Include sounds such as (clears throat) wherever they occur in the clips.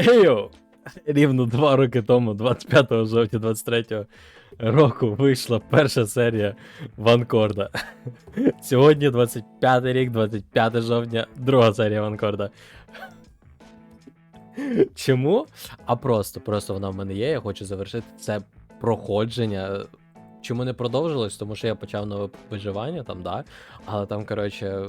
Ейо! Рівно два роки тому, 25 жовтня 23 року, вийшла перша серія Ванкорда. Сьогодні 25 рік, 25 жовтня, друга серія Ванкорда. Чому? А просто, просто вона в мене є. Я хочу завершити це проходження. Чому не продовжилось? Тому що я почав нове виживання там, да. Але там, коротше,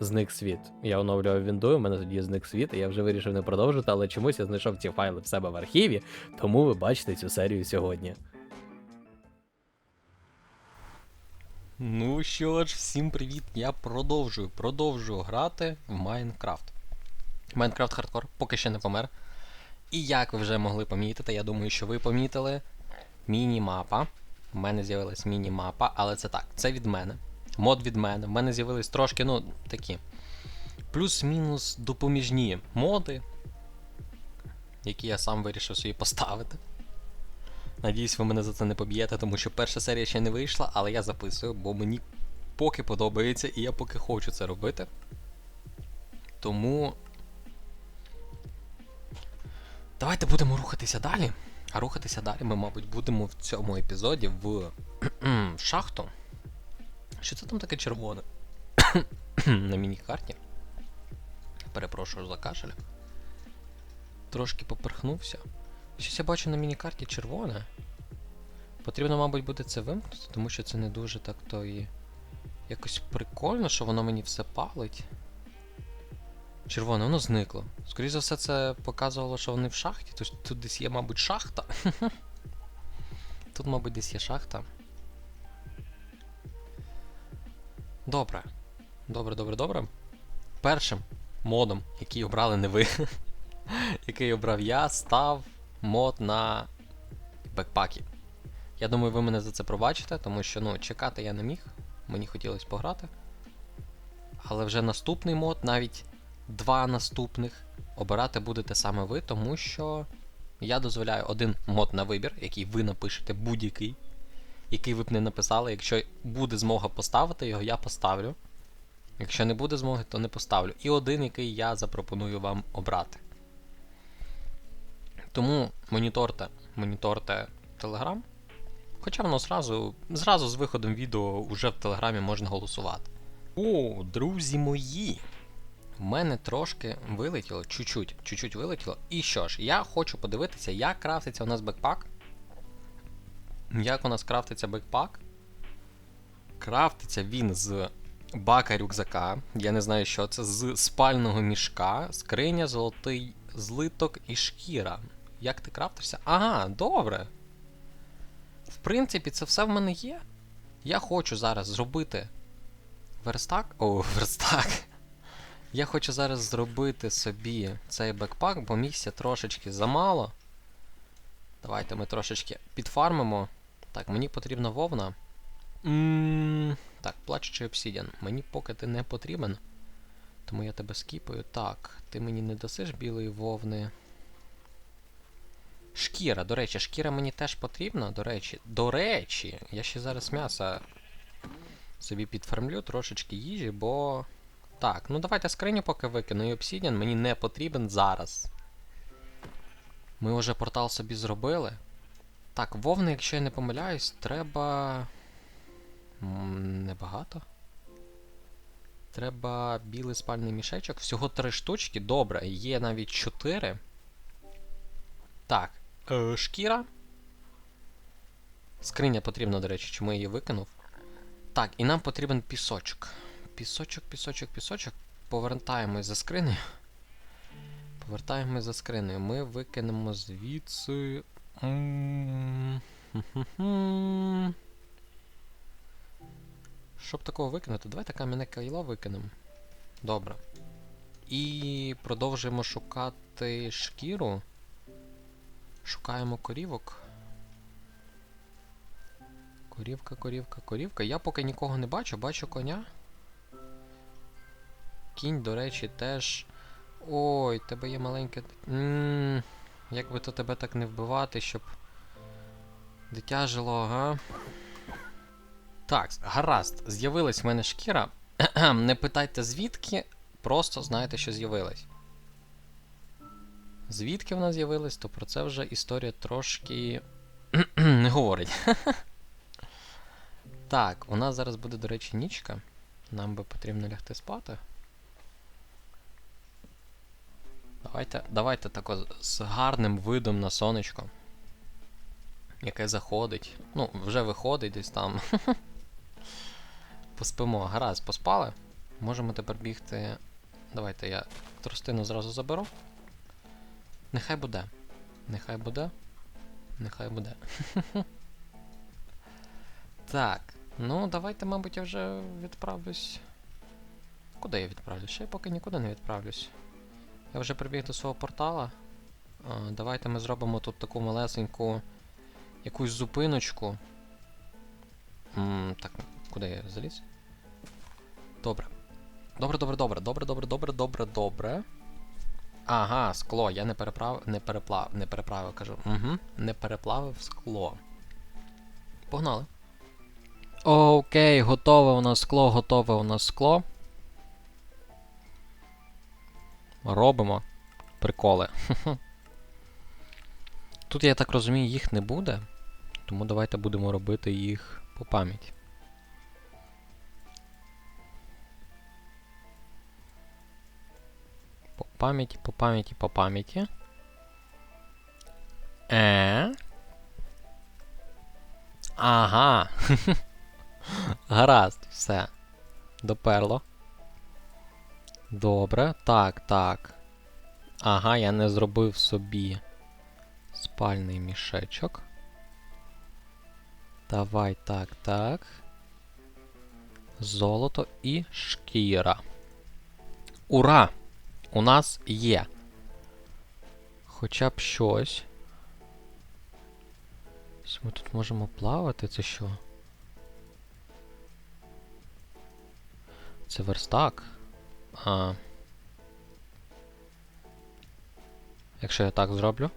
зник світ. Я оновлював Вінду, у мене тоді зник світ, і я вже вирішив не продовжити, але чомусь я знайшов ці файли в себе в архіві, тому ви бачите цю серію сьогодні. Ну що ж, всім привіт! Я продовжую, продовжую грати в Майнкрафт. Майнкрафт хардкор поки ще не помер. І як ви вже могли помітити, я думаю, що ви помітили міні-мапа. У мене з'явилась міні-мапа, але це так, це від мене. Мод від мене. В мене з'явились трошки, ну, такі. Плюс-мінус допоміжні моди, які я сам вирішив собі поставити. Надіюсь, ви мене за це не поб'єте, тому що перша серія ще не вийшла, але я записую, бо мені поки подобається і я поки хочу це робити. Тому. Давайте будемо рухатися далі. А рухатися далі ми, мабуть, будемо в цьому епізоді в (clears throat) шахту. Що це там таке червоне? (coughs) На міні-карті. Перепрошую за кашель. Трошки поперхнувся. Щось я бачу на міні-карті червоне. Потрібно, мабуть, буде це вимкнути, тому що це не дуже так то і. Якось прикольно, що воно мені все палить. Червоне, воно зникло. Скоріше за все, це показувало, що вони в шахті. Тож тут десь є, мабуть, шахта. (laughs) Тут, мабуть, десь є шахта. Добре. Добре, добре, добре. Першим модом, який обрали не ви, (laughs) який обрав я, став мод на бекпаки. Я думаю, ви мене за це пробачите, тому що ну, чекати я не міг. Мені хотілося пограти. Але вже наступний мод, навіть два наступних, обирати будете саме ви, тому що я дозволяю один мод на вибір, який ви напишете будь-який, який ви б не написали. Якщо буде змога поставити його, я поставлю. Якщо не буде змоги, то не поставлю. І один, який я запропоную вам обрати. Тому моніторте, моніторте Telegram. Хоча воно зразу, зразу з виходом відео вже в Телеграмі можна голосувати. О, друзі мої! В мене трошки вилетіло, чуть-чуть, чуть-чуть вилетіло. І що ж, я хочу подивитися, як крафтиться у нас бекпак. Як у нас крафтиться бекпак? Крафтиться він з бака рюкзака. Я не знаю, що це, з спального мішка, скриня, золотий злиток і шкіра. Як ти крафтишся? Ага, добре. В принципі, це все в мене є. Я хочу зараз зробити верстак. О, (laughs) верстак. Я хочу зараз зробити собі цей бекпак, бо місця трошечки замало. Давайте ми трошечки підфармимо. Так, мені потрібна вовна. М так, плачучий обсідіан. Мені поки ти не потрібен. Тому я тебе скіпаю. Так, ти мені не дасиш білої вовни. Шкіра, до речі, шкіра мені теж потрібна, до речі. До речі, я ще зараз м'яса собі підфармлю трошечки їжі, бо. Так, ну давайте скриню поки викину і обсідіан мені не потрібен зараз. Ми вже портал собі зробили. Так, вовни, якщо я не помиляюсь, треба. Небагато. Треба білий спальний мішечок. Всього три штучки. Добре, є навіть чотири. Так, е, шкіра. Скриня потрібна, до речі, чому я її викинув. Так, і нам потрібен пісочок. Пісочок, пісочок, пісочок. Повертаємось за скринею. Повертаємось за скринею. Ми викинемо звідси. Щоб такого викинути, давайте кам'яне кайло викинемо. Добре. І продовжуємо шукати шкіру. Шукаємо корівок. Корівка, корівка, корівка. Я поки нікого не бачу, бачу коня. Кінь, до речі, теж. Ой, тебе є маленьке. Ммм. Як би то тебе так не вбивати, щоб. Дитя жило, ага. Так, гаразд, з'явилась в мене шкіра. Не питайте звідки, просто знаєте, що з'явилась. Звідки вона з'явилась, то про це вже історія трошки не говорить. (laughs) так, у нас зараз буде, до речі, нічка. Нам би потрібно лягти спати. Давайте, давайте тако з гарним видом на сонечко. Яке заходить. Ну, вже виходить десь там. (laughs) Поспимо. Гаразд, поспали. Можемо тепер бігти. Давайте я тростину зразу заберу. Нехай буде. Нехай буде. Нехай буде. (laughs) так. Ну, давайте, мабуть, я вже відправлюсь. Куди я відправлюсь? Я поки нікуди не відправлюсь. Я вже прибіг до свого портала. Давайте ми зробимо тут таку малесеньку якусь зупиночку. Так, куди я заліз? Добре. Добре, добре, добре, добре, добре, добре, добре, добре. Ага, скло. Я не переправив. Не переплав. Не переправив, кажу. Угу. Не переплавив скло. Погнали. Окей, готове у нас скло, готове у нас скло. Робимо. Приколи. (laughs) Тут, я так розумію, їх не буде. Тому давайте будемо робити їх по пам'яті. По пам'яті, по пам'яті, по пам'яті. Е. Ага. (laughs) Гаразд, все. Доперло. Добре. Так, так. Ага, я не зробив собі спальний мішечок. Давай так, так. Золото і шкіра. Ура! У нас є. Хоча б щось. Ось Ми тут можемо плавати, це що? Це верстак. А. Якщо я так зроблю.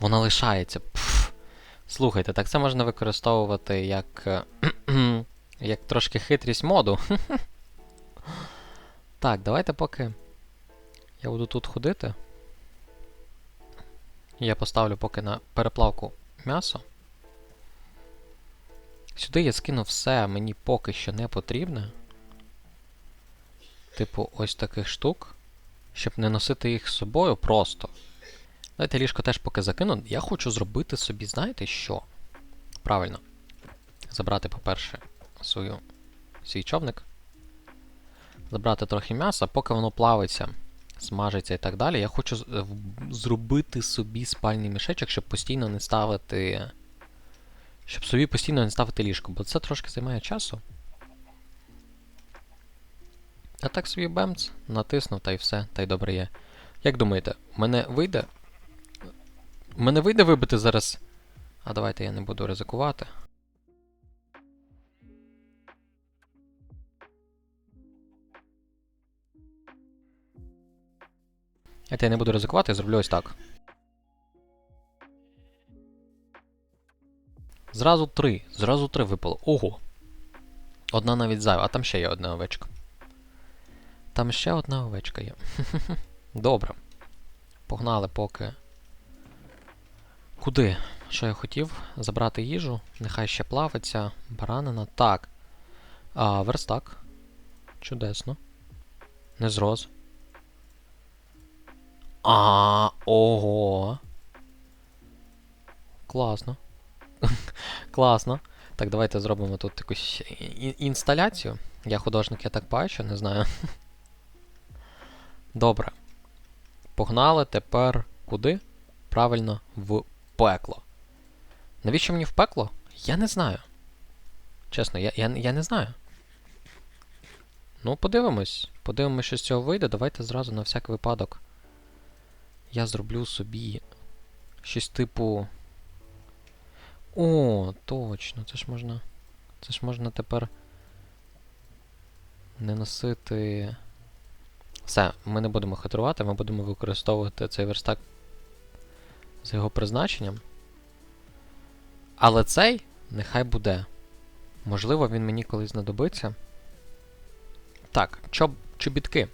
Вона лишається. Пф. Слухайте, так це можна використовувати як. (clears throat) як трошки хитрість моду. (laughs) Так, давайте поки я буду тут ходити. Я поставлю поки на переплавку м'ясо. Сюди я скину все, мені поки що не потрібне. Типу, ось таких штук. Щоб не носити їх з собою просто. Давайте ліжко теж поки закину. Я хочу зробити собі, знаєте що? Правильно. Забрати, по-перше, свою, свій човник. Забрати трохи м'яса, поки воно плавиться, смажиться і так далі. Я хочу е, зробити собі спальний мішечок, щоб постійно не ставити. Щоб собі постійно не ставити ліжко, бо це трошки займає часу. А так собі бемц, натиснув та й все, та й добре є. Як думаєте, мене вийде? Мене вийде вибити зараз. А давайте я не буду ризикувати. Давайте я не буду ризикувати, зроблю ось так. Зразу три. Зразу три випало. Ого. Одна навіть зайва, а там ще є одна овечка. Там ще одна овечка є. (laughs) Добре. Погнали поки. Куди? Що я хотів? Забрати їжу. Нехай ще плавиться. Баранина. Так. А, верстак. Чудесно. Не зроз. А, ого. Класно. (laughs) Класно. Так, давайте зробимо тут якусь інсталяцію. Я художник, я так бачу, не знаю. (laughs) Добре. Погнали тепер куди? Правильно, в пекло. Навіщо мені в пекло? Я не знаю. Чесно, я, я, я не знаю. Ну, подивимось. Подивимось, що з цього вийде. Давайте зразу на всяк випадок. Я зроблю собі щось типу. О, точно, це ж можна. Це ж можна тепер не носити. Все, ми не будемо хитрувати, ми будемо використовувати цей верстак з його призначенням. Але цей нехай буде. Можливо, він мені колись знадобиться. Так, чоб, чобітки.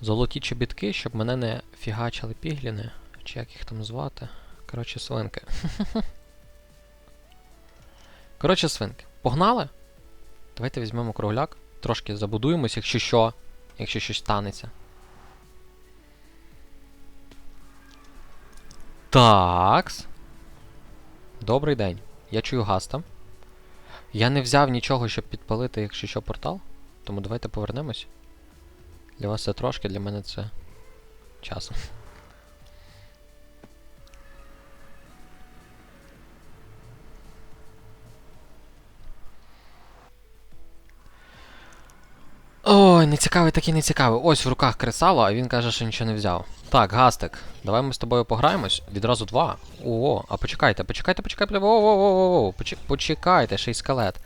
золоті чобітки, щоб мене не фігачили пігліни. Чи як їх там звати? Коротше, свинки. (laughs) Коротше, свинки. Погнали? Давайте візьмемо кругляк, трошки забудуємось, якщо що, якщо щось станеться. Такс. Добрий день. Я чую гаста. Я не взяв нічого, щоб підпалити, якщо що, портал. Тому давайте повернемось. Для вас це трошки, для мене це часом. Ой, не цікавий, такий не цікавий. Ось в руках кресало, а він каже, що нічого не взяв. Так, Гастик, давай ми з тобою пограємось. Відразу два. О, а почекайте, почекайте, почекайте. О-о-о-о-о, почекайте, ще й скелет.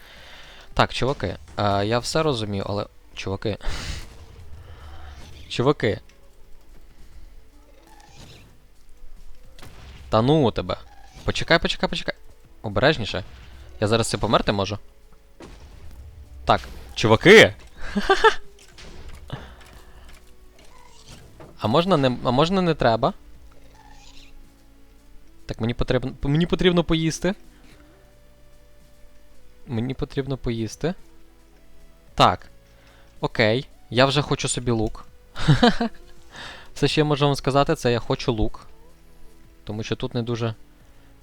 Так, чуваки, е, я все розумію, але. Чуваки. Чуваки. Та ну тебе. Почекай, почекай, почекай. Обережніше. Я зараз це померти можу. Так, чуваки! (laughs) А можна не. А можна не треба? Так, мені потрібно. Мені потрібно поїсти. Мені потрібно поїсти. Так. Окей. Я вже хочу собі лук. (laughs) Все, що я можу вам сказати, це я хочу лук. Тому що тут не дуже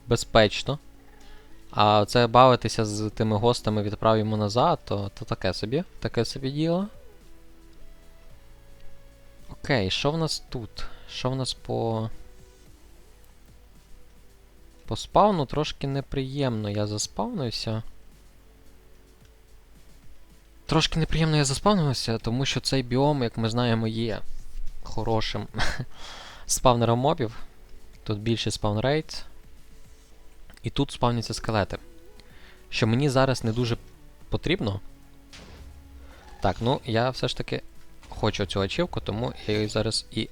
безпечно. А це бавитися з тими гостами відправимо назад, то, то таке собі. Таке собі діло. Окей, що в нас тут? Що в нас по. По спавну трошки неприємно. Я заспавнився. Трошки неприємно я заспавнився, тому що цей біом, як ми знаємо, є хорошим (laughs) спавнером мобів. Тут більший спаунрейт. І тут спавняться скелети. Що мені зараз не дуже потрібно. Так, ну я все ж таки хочу цю ачівку, тому я її зараз і.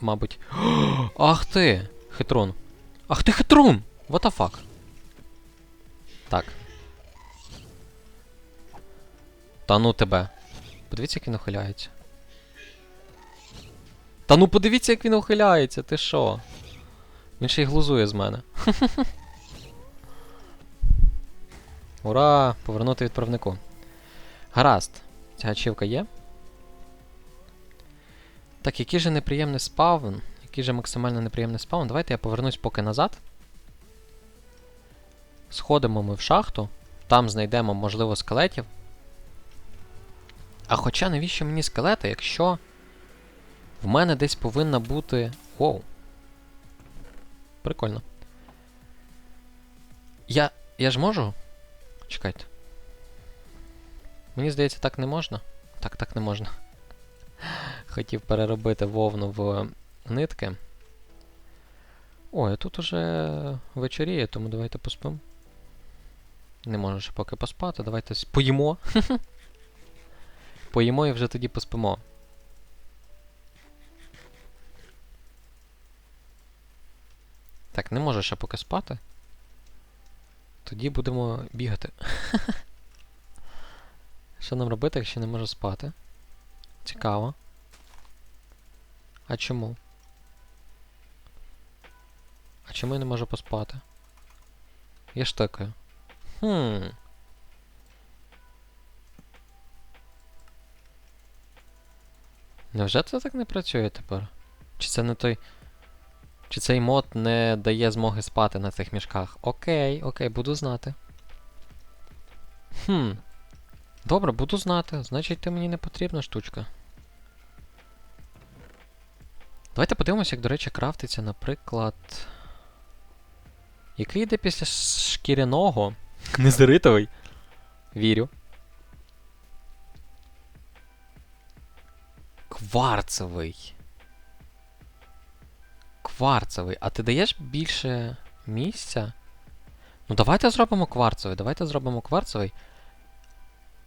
Мабуть. (gasps) Ах ти! Хитрун! Ах ти хитрун! What the fuck? Так. Та ну тебе. Подивіться, як він ухиляється. Та ну подивіться, як він ухиляється, ти що? Він ще й глузує з мене. (laughs) Ура! Повернути відправнику. Гаразд. Ця ачівка є. Так, який же неприємний спавн. Який же максимально неприємний спавн. Давайте я повернусь поки назад. Сходимо ми в шахту. Там знайдемо, можливо, скелетів. А хоча навіщо мені скелети, якщо в мене десь повинна бути. Воу. Прикольно. Я. Я ж можу? Чекайте. Мені здається, так не можна. Так, так не можна. Хотів переробити вовну в нитки. Ой, а тут уже вечоріє, тому давайте поспимо. Не можу ще поки поспати, давайте поїмо. (laughs) Поїмо і вже тоді поспимо. Так, не можу ще поки спати. Тоді будемо бігати. (laughs) Що нам робити, якщо не можу спати? Цікаво. А чому? А чому я не можу поспати? Я штикаю. Хм. Невже це так не працює тепер? Чи це не той. Чи цей мод не дає змоги спати на цих мішках? Окей, окей, буду знати. Хм. Добре, буду знати. Значить, ти мені не потрібна штучка. Давайте подивимося, як, до речі, крафтиться, наприклад. Який йде після шкіряного? (laughs) Незеритовий. Вірю. Кварцевий. Кварцевий. А ти даєш більше місця? Ну, давайте зробимо кварцевий. Давайте зробимо кварцевий.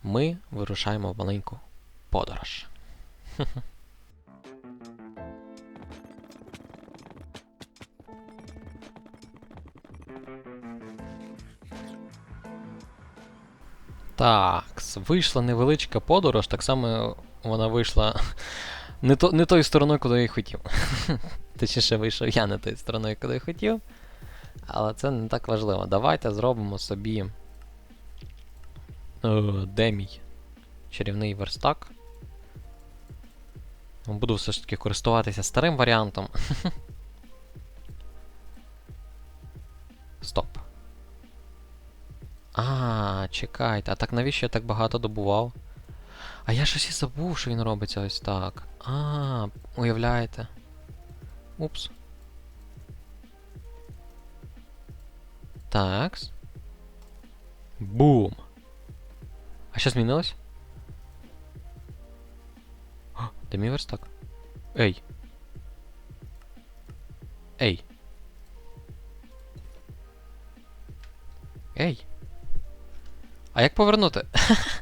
Ми вирушаємо в маленьку подорож. (laughs) Так, вийшла невеличка подорож, так само вона вийшла (laughs) Не, то, не тою стороною, куди я хотів. (laughs) Точніше, вийшов я не тою стороною, куди я хотів. Але це не так важливо. Давайте зробимо собі. О, де мій чарівний верстак. Буду все ж таки користуватися старим варіантом. (laughs) Стоп. А, чекайте, а так навіщо я так багато добував? А я щось і забув, що він робиться ось так. А, уявляєте? Упс. Такс. Бум. А що змінилось? А, Де мій верстак? Ей. Ей. Ей. А як повернути?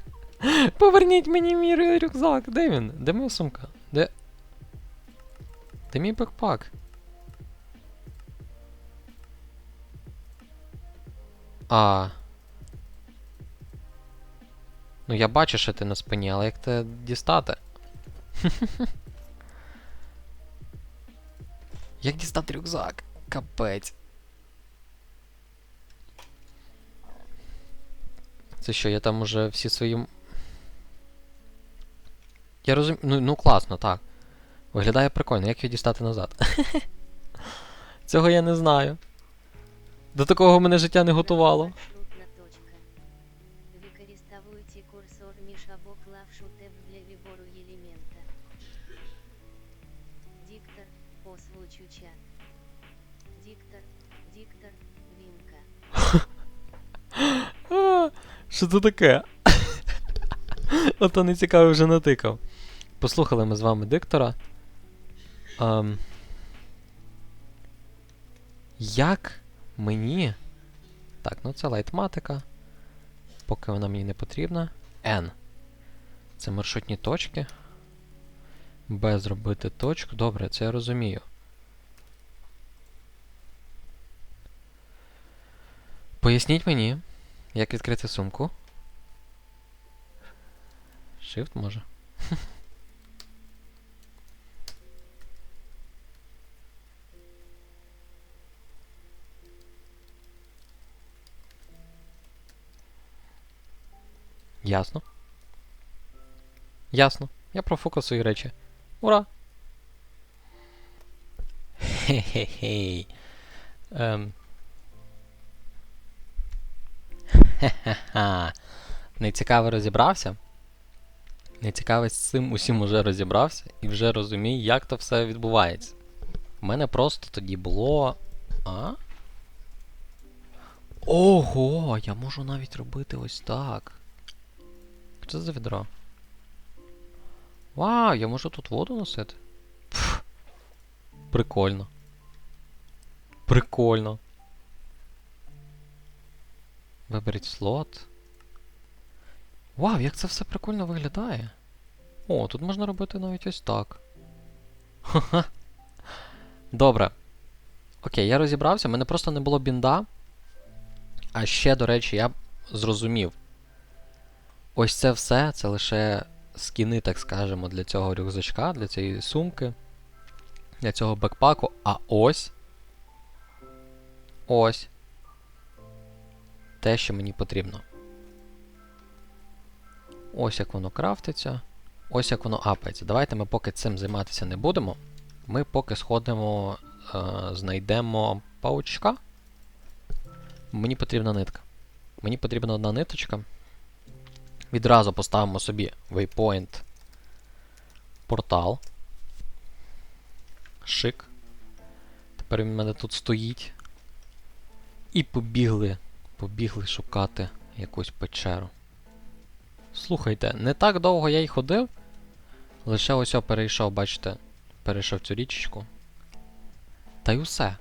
(laughs) Поверніть мені мій рюкзак. Де він? Де моя сумка? Де. Де мій бекпак? А. Ну я бачу, що ти на спині, але як це дістати? (laughs) Як дістати рюкзак? Капець. Це що, я там уже всі свої. Я розумію. Ну, ну класно, так. Виглядає прикольно, як його дістати назад. (laughs) Цього я не знаю. До такого мене життя не готувало. Диктор, диктор, вимка. А, (laughs) Що це таке? (laughs) Ото не цікаво вже натикав. Послухали ми з вами диктора. Ем, як мені. Так, ну це лайтматика. Поки вона мені не потрібна. N. Це маршрутні точки. Б зробити точку. Добре, це я розумію. Поясніть мені, як відкрити сумку. Shift може. (laughs) Ясно. Ясно. Я профокусую речі. Ура! (laughs) Хе-хе-хей. Ем. Хе-хе-ха. Нецікаво розібрався. Нецікавий з цим усім уже розібрався і вже розумію, як то все відбувається. У мене просто тоді було. А? Ого! Я можу навіть робити ось так. Що це за відро? Вау, я можу тут воду носити. Пф. Прикольно. Прикольно. Виберіть слот. Вау, як це все прикольно виглядає. О, тут можна робити навіть ось так. Добре. Окей, я розібрався, в мене просто не було бінда. А ще, до речі, я зрозумів. Ось це все, це лише скіни, так скажемо, для цього рюкзачка, для цієї сумки, для цього бекпаку. А ось. Ось. Те, що мені потрібно. Ось як воно крафтиться. Ось як воно апається. Давайте ми поки цим займатися не будемо. Ми поки сходимо, е, знайдемо паучка. Мені потрібна нитка. Мені потрібна одна ниточка. Відразу поставимо собі waypoint портал. Шик. Тепер він в мене тут стоїть. І побігли. Побігли шукати якусь печеру. Слухайте, не так довго я й ходив. Лише ось я перейшов, бачите, перейшов цю річечку. Та й усе.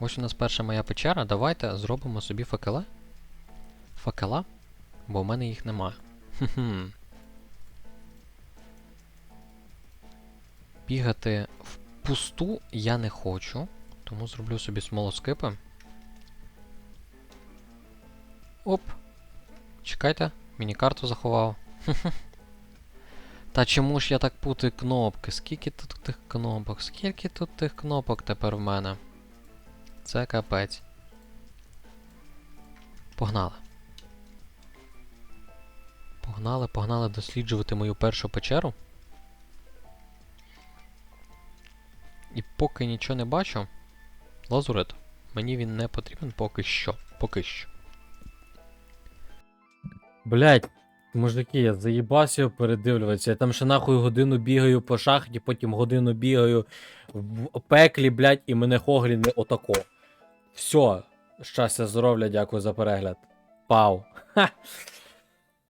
Ось у нас перша моя печера. Давайте зробимо собі факела. Факела? Бо в мене їх немає. Хм. Бігати в пусту я не хочу, тому зроблю собі смолоскипи. Оп. Чекайте, міні-карту заховав. Та чому ж я так путаю кнопки? Скільки тут тих кнопок? Скільки тут тих кнопок тепер в мене? Це капець. Погнали. Погнали, погнали досліджувати мою першу печеру. І поки нічого не бачу. Лазурит. Мені він не потрібен поки що. Поки що. Блять, мужики, я заїбався його передивлюватися. Я там ще нахуй годину бігаю по шахті, потім годину бігаю в пеклі, блять, і мене хоглі не отако. Все. Щастя, здоров'я, дякую за перегляд. Пау. Ха.